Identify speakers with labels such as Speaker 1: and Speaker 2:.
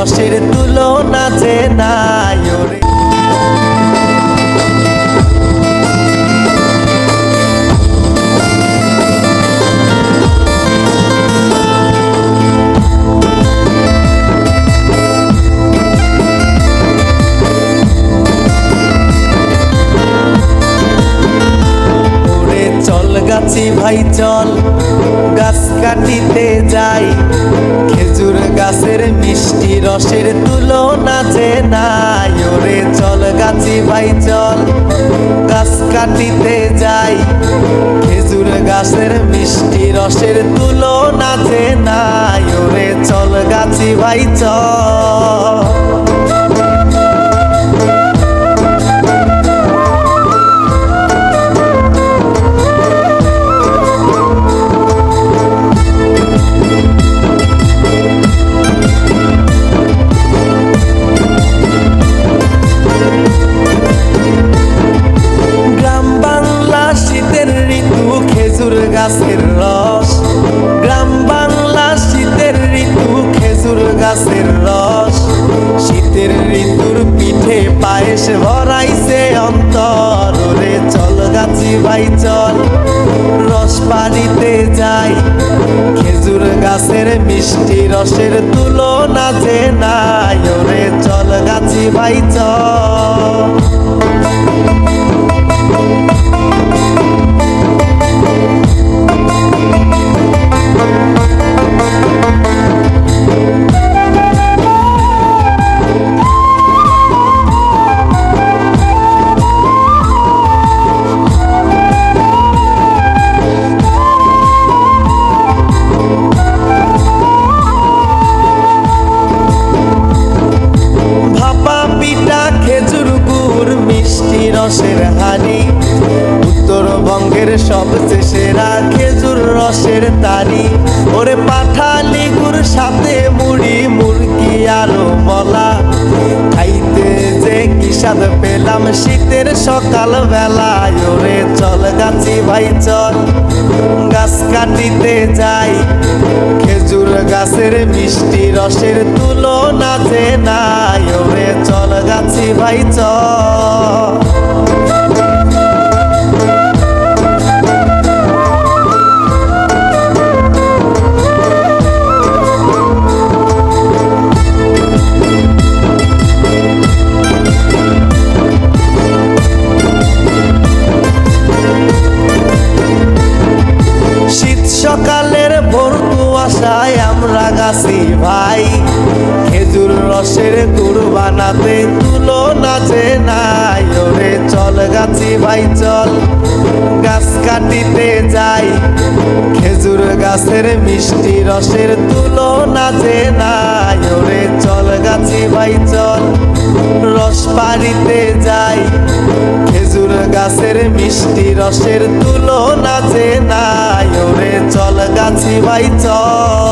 Speaker 1: দশের তুলনা যে গাছি ভাই, চল গাছ কাটিতে যাই। খেজুর গাছের মিষ্টি রসের তুলনা যে নাই। ওরে চল গাছি, ভাই, চল গাছ কাটিতে যাই। খেজুর গাছের মিষ্টি রসের তুলনা যে নাই। ওরে চল গাছি, ভাই, চল। পায়েস ভরাইছে অন্তর রে চল গাছি ভাই, চল। রস পানিতে যাই, খেজুর গাছের মিষ্টি রসের তুলনা যে নাই, ওরে চল গাছি ভাই, চল। উত্তরবঙ্গের সবচেয়ে সেরা খেজুর রসের তারি ওরে পাঠালি গুড় সাথে মুড়ি, মুরগি আরও মলা। খাইতে যে কি স্বাদ পেলাম শীতের সকাল বেলায় ওরে চল গাছি ভাই, চল গাছ কাটিতে যাই। খেজুর গাছের মিষ্টি রসের তুলনা যে নাই। ওরে চল গাছি ভাই, চল। কুয়াশায় আমরা গাছি ভাই। খেজুর রসের গুড় বানাতে তুলো নাচে নাই। ওরে চল গাছি ভাই, চল গাছ কাটিতে যাই। খেজুর গাছের মিষ্টি রসের তুলো নাচে নাই। ওরে চল গাছি ভাই, চল রস পাড়িতে যাই। খেজুর গাছের মিষ্টি রসের তুলো নাচে নাই। ওরে চল গাছি ভাই চল।